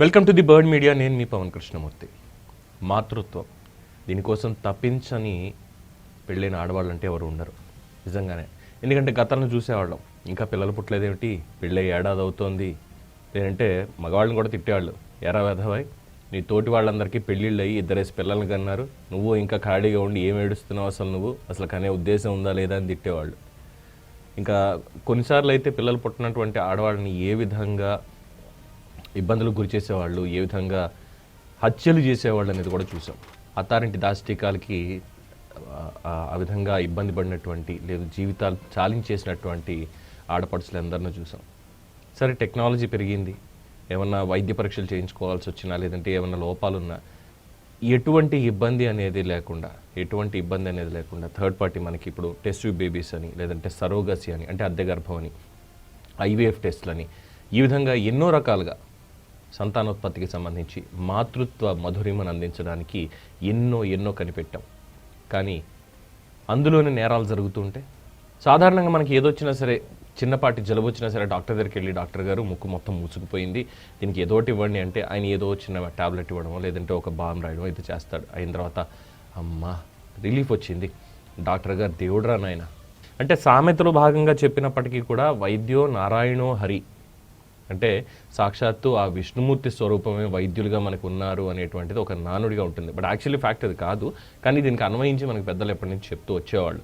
Welcome to the bird media నేను మీ పవన్ కృష్ణమూర్తి. మాతృత్వం. దీనికోసం తప్పించని పెళ్ళైన ఆడవాళ్ళు అంటే ఎవరు ఉండరు. నిజంగానే. ఎందుకంటే గతంలో చూసేవాళ్ళం. ఇంకా పిల్లలు పుట్టలేదేమిటి? పెళ్ళై ఏడాది అవుతోంది లేదంటే మగవాళ్ళని కూడా తిట్టేవాళ్ళు. ఎరా వెధవాయ్ నీ తోటి వాళ్ళందరికీ పెళ్ళిళ్ళు అయ్యి ఇద్దరేసి పిల్లల్ని కన్నారు. నువ్వు ఇంకా ఖాళీగా ఉండి ఏం ఏడుస్తున్నావు అసలు నువ్వు? అసలు కనే ఉద్దేశం ఉందా లేదా అని తిట్టేవాళ్ళు. ఇంకా కొన్నిసార్లు అయితే పిల్లలు పుట్టినటువంటి ఆడవాళ్ళని ఏ విధంగా ఇబ్బందులకు గురి చేసేవాళ్ళు ఏ విధంగా హత్యలు చేసేవాళ్ళు అనేది కూడా చూసాం. అత్తారింటి దాష్టికాలకి ఆ, విధంగా ఇబ్బంది పడినటువంటి లేదు జీవితాలు చాలించేసినటువంటి ఆడపడుచులందరినీ చూసాం. సరే టెక్నాలజీ పెరిగింది. ఏమన్నా వైద్య పరీక్షలు చేయించుకోవాల్సి వచ్చినా లేదంటే ఏమన్నా లోపాలు ఉన్నా ఎటువంటి ఇబ్బంది అనేది లేకుండా ఎటువంటి ఇబ్బంది అనేది లేకుండా థర్డ్ పార్టీ మనకి ఇప్పుడు టెస్ట్ ట్యూబ్ బేబీస్ అని లేదంటే సరోగసి అని అంటే అద్దె గర్భం అని ఐవీఎఫ్ టెస్ట్లని ఈ విధంగా ఎన్నో రకాలుగా సంతానోత్పత్తికి సంబంధించి మాతృత్వ మధురిమను అందించడానికి ఎన్నో ఎన్నో కనిపెట్టాం. కానీ అందులోనే నేరాలు జరుగుతుంటే సాధారణంగా మనకి ఏదొచ్చినా సరే చిన్నపాటి జలుబు వచ్చినా సరే డాక్టర్ దగ్గరికి వెళ్ళి డాక్టర్ గారు ముక్కు మొత్తం మూసుకుపోయింది. దీనికి ఏదో ఒకటి ఇవ్వండి అంటే ఆయన ఏదో చిన్న టాబ్లెట్ ఇవ్వడమో లేదంటే ఒక బామ్ రాయడమో అయితే చేస్తాడు. అయిన తర్వాత అమ్మా రిలీఫ్ వచ్చింది. డాక్టర్ గారు దేవుడు నాయన. అంటే సామెతలో భాగంగా చెప్పినప్పటికీ కూడా వైద్యో నారాయణో హరి అంటే సాక్షాత్తు ఆ విష్ణుమూర్తి స్వరూపమే వైద్యులుగా మనకు ఉన్నారు అనేటువంటిది ఒక నానుడిగా ఉంటుంది. బట్ యాక్చువల్లీ ఫ్యాక్ట్ అది కాదు. కానీ దీనికి అన్వయించి మనకి పెద్దలు ఎప్పటి నుంచి చెప్తూ వచ్చేవాళ్ళు.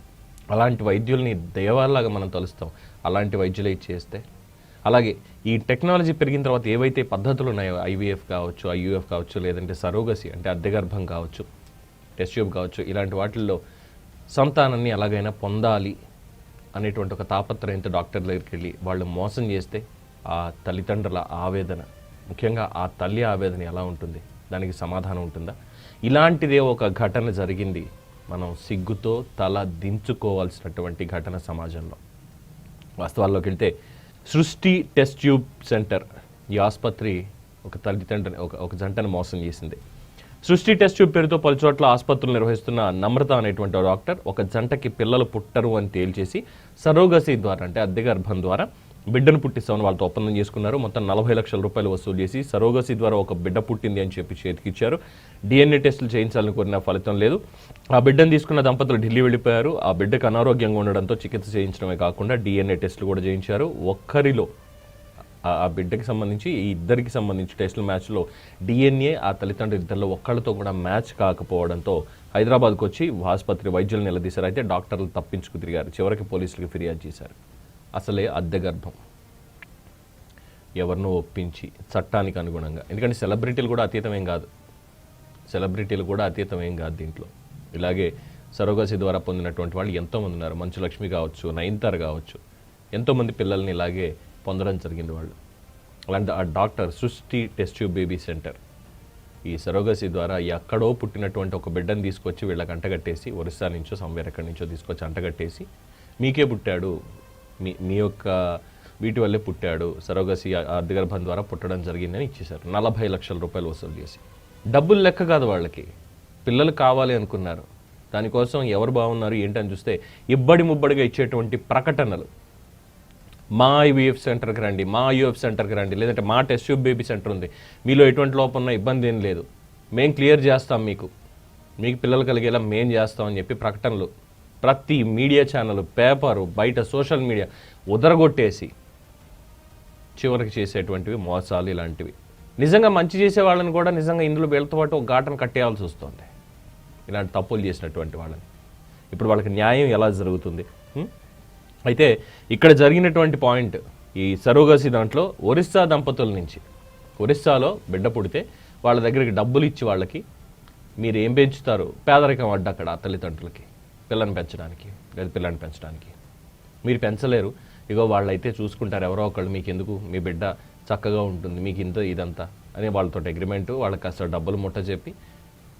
అలాంటి వైద్యుల్ని దేవాల్లాగా మనం తలుస్తాం. అలాంటి వైద్యులే చేస్తే. అలాగే ఈ టెక్నాలజీ పెరిగిన తర్వాత ఏవైతే పద్ధతులు ఉన్నాయో ఐవీఎఫ్ కావచ్చు ఐయుఎఫ్ కావచ్చు లేదంటే సరోగసి అంటే అర్ధగర్భం కావచ్చు టెస్ట్ ట్యూబ్ కావచ్చు ఇలాంటి వాటిల్లో సంతానాన్ని ఎలాగైనా పొందాలి అనేటువంటి ఒక తాపత్రయంతో డాక్టర్ దగ్గరికి వెళ్ళి వాళ్ళు మోసం చేస్తే ఆ తల్లిదండ్రుల ఆవేదన ముఖ్యంగా ఆ తల్లి ఆవేదన ఎలా ఉంటుంది? దానికి సమాధానం ఉంటుందా? ఇలాంటిదే ఒక ఘటన జరిగింది. మనం సిగ్గుతో తల దించుకోవాల్సినటువంటి ఘటన సమాజంలో. వాస్తవాల్లోకి వెళ్తే సృష్టి టెస్ట్ ట్యూబ్ సెంటర్ ఈ ఆసుపత్రి ఒక తల్లిదండ్రుని ఒక ఒక జంటను మోసం చేసింది. సృష్టి టెస్ట్ ట్యూబ్ పేరుతో పలు చోట్ల ఆసుపత్రులు నిర్వహిస్తున్న నమ్రత అనేటువంటి డాక్టర్ ఒక జంటకి పిల్లలు పుట్టరు అని తేల్చేసి సరోగసి ద్వారా అంటే అద్దె గర్భం ద్వారా బిడ్డను పుట్టిస్తామని వాళ్ళతో ఒప్పందం చేసుకున్నారు. మొత్తం నలభై లక్షల రూపాయలు వసూలు చేసి సరోగసి ద్వారా ఒక బిడ్డ పుట్టింది అని చెప్పి చేతికిచ్చారు డిఎన్ఏ టెస్టులు చేయించాలని కోరిన ఫలితం లేదు. ఆ బిడ్డను తీసుకున్న దంపతులు ఢిల్లీ వెళ్ళిపోయారు. ఆ బిడ్డకు అనారోగ్యంగా ఉండడంతో చికిత్స చేయించడమే కాకుండా డిఎన్ఏ టెస్టులు కూడా చేయించారు. ఒక్కరిలో ఆ- ఆ బిడ్డకి సంబంధించి ఈ ఇద్దరికి సంబంధించి టెస్టుల మ్యాచ్లో డిఎన్ఏ ఆ తల్లిదండ్రులు ఇద్దరిలో ఒక్కళ్ళతో కూడా మ్యాచ్ కాకపోవడంతో హైదరాబాద్కు వచ్చి ఆసుపత్రి వైద్యులు నిలదీశారు. అయితే డాక్టర్లు తప్పించుకు తిరిగారు. చివరికి పోలీసులకు ఫిర్యాదు చేశారు. అసలే అద్దె గర్భం ఎవరినో ఒప్పించి చట్టానికి అనుగుణంగా. ఎందుకంటే సెలబ్రిటీలు కూడా అతీతమేం కాదు. సెలబ్రిటీలు కూడా అతీతమేం కాదు దీంట్లో. ఇలాగే సరోగసి ద్వారా పొందినటువంటి వాళ్ళు ఎంతోమంది ఉన్నారు. మంచు లక్ష్మి కావచ్చు నయనతార కావచ్చు. ఎంతోమంది పిల్లల్ని ఇలాగే పొందడం జరిగింది వాళ్ళు. అలాంటి ఆ doctor Srishti test tube baby center. ఈ సరోగసి ద్వారా ఎక్కడో పుట్టినటువంటి ఒక బిడ్డను తీసుకొచ్చి వీళ్ళకి అంటగట్టేసి ఒరిస్సా నుంచో సంవేర్ ఎక్కడి నుంచో తీసుకొచ్చి అంటగట్టేసి మీకే పుట్టాడు. మీ మీ యొక్క వీటి వల్లే పుట్టాడు. సరోగసి అర్ధగర్భం ద్వారా పుట్టడం జరిగిందని ఇచ్చేశారు. నలభై లక్షల రూపాయలు వసూలు చేసి. డబ్బులు లెక్క కాదు వాళ్ళకి. పిల్లలు కావాలి అనుకున్నారు. దానికోసం ఎవరు బాగున్నారు ఏంటని చూస్తే ఇబ్బడి ముబ్బడిగా ఇచ్చేటువంటి ప్రకటనలు. మా ఐవీఎఫ్ సెంటర్కి రండి మా యూఎఫ్ సెంటర్కి రండి లేదంటే మా టెస్ట్ ట్యూబ్ బేబీ సెంటర్ ఉంది. మీలో ఎటువంటి లోపం ఉన్నా ఇబ్బంది ఏం లేదు. మేము క్లియర్ చేస్తాం మీకు. మీకు పిల్లలు కలిగేలా మేం చేస్తామని చెప్పి ప్రకటనలు ప్రతి మీడియా ఛానల్ పేపరు బయట సోషల్ మీడియా ఉదరగొట్టేసి చివరికి చేసేటువంటివి మోసాలు ఇలాంటివి. నిజంగా మంచి చేసే వాళ్ళని కూడా నిజంగా ఇందులో వీళ్ళతో పాటు ఒక ఘాటను కట్టేయాల్సి వస్తుంది. ఇలాంటి తప్పులు చేసినటువంటి వాళ్ళని. ఇప్పుడు వాళ్ళకి న్యాయం ఎలా జరుగుతుంది? అయితే ఇక్కడ జరిగినటువంటి పాయింట్ ఈ సరోగసి దాంట్లో ఒరిస్సా దంపతుల నుంచి. ఒరిస్సాలో బిడ్డ పుడితే వాళ్ళ దగ్గరికి డబ్బులు ఇచ్చి వాళ్ళకి మీరు ఏం పెంచుతారు? పేదరికం పడ్డ అక్కడ ఆ తల్లిదండ్రులకి. పిల్లని పెంచడానికి లేదా పిల్లని పెంచడానికి. మీరు పెంచలేరు. ఇగో వాళ్ళైతే చూసుకుంటారు ఎవరో ఒకళ్ళు మీకు ఎందుకు మీ బిడ్డ చక్కగా ఉంటుంది మీకు ఇంత ఇదంతా అని వాళ్ళతో అగ్రిమెంట్ వాళ్ళకి కాస్త డబ్బులు ముట్ట చెప్పి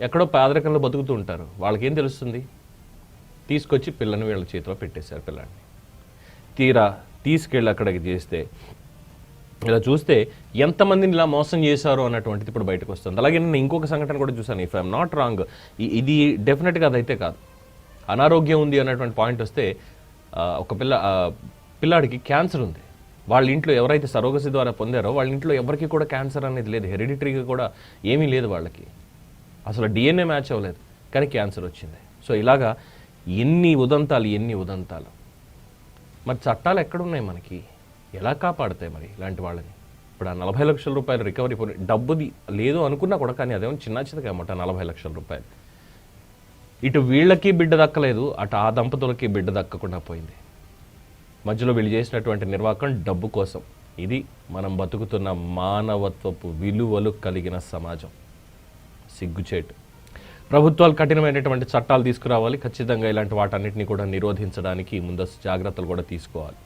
ఎక్కడో పేదరికంలో బతుకుతూ ఉంటారు. వాళ్ళకేం తెలుస్తుంది? తీసుకొచ్చి పిల్లని వీళ్ళ చేతిలో పెట్టేశారు పిల్లల్ని తీరా తీసుకెళ్ళి అక్కడికి చేస్తే ఇలా చూస్తే ఎంతమందిని ఇలా మోసం చేశారు అన్నటువంటిది ఇప్పుడు బయటకు వస్తుంది. అలాగే నేను ఇంకొక సంఘటన కూడా చూశాను. ఇఫ్ ఐఎమ్ నాట్ రాంగ్ ఇది డెఫినెట్గా అదైతే కాదు. అనారోగ్యం ఉంది అన్నటువంటి పాయింట్ వస్తే ఒక పిల్ల పిల్లాడికి క్యాన్సర్ ఉంది. వాళ్ళ ఇంట్లో ఎవరైతే సరోగసి ద్వారా పొందారో వాళ్ళ ఇంట్లో ఎవరికి కూడా క్యాన్సర్ అనేది లేదు. హెరిడిటరీగా కూడా ఏమీ లేదు వాళ్ళకి. అసలు డిఎన్ఏ మ్యాచ్ అవ్వలేదు. కానీ క్యాన్సర్ వచ్చింది. సో ఇలాగా ఎన్ని ఉదంతాలు ఎన్ని ఉదంతాలు. మరి చట్టాలు ఎక్కడున్నాయి మనకి? ఎలా కాపాడతాయి మరి ఇలాంటి వాళ్ళని? ఇప్పుడు ఆ నలభై లక్షల రూపాయలు రికవరీ పోయి డబ్బుది లేదు అనుకున్నా కూడా కానీ అదేమో చిన్న చిన్నగా అన్నమాట నలభై లక్షల రూపాయలు. ఇటు వీళ్ళకి బిడ్డ దక్కలేదు అటు ఆ దంపతులకి బిడ్డ దక్కకుండా పోయింది. మధ్యలో వీళ్ళు చేసినటువంటి నిర్వాహకం డబ్బు కోసం. ఇది మనం బతుకుతున్న మానవత్వపు విలువలు కలిగిన సమాజం. సిగ్గుచేటు. ప్రభుత్వాలు కఠినమైనటువంటి చట్టాలు తీసుకురావాలి. ఖచ్చితంగా ఇలాంటి వాటన్నిటిని కూడా నిరోధించడానికి ముందస్తు జాగ్రత్తలు కూడా తీసుకోవాలి.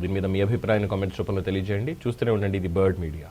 దీని మీద మీ అభిప్రాయాన్ని కామెంట్స్ రూపంలో తెలియజేయండి. చూస్తూనే ఉండండి ఇది బర్డ్ మీడియా.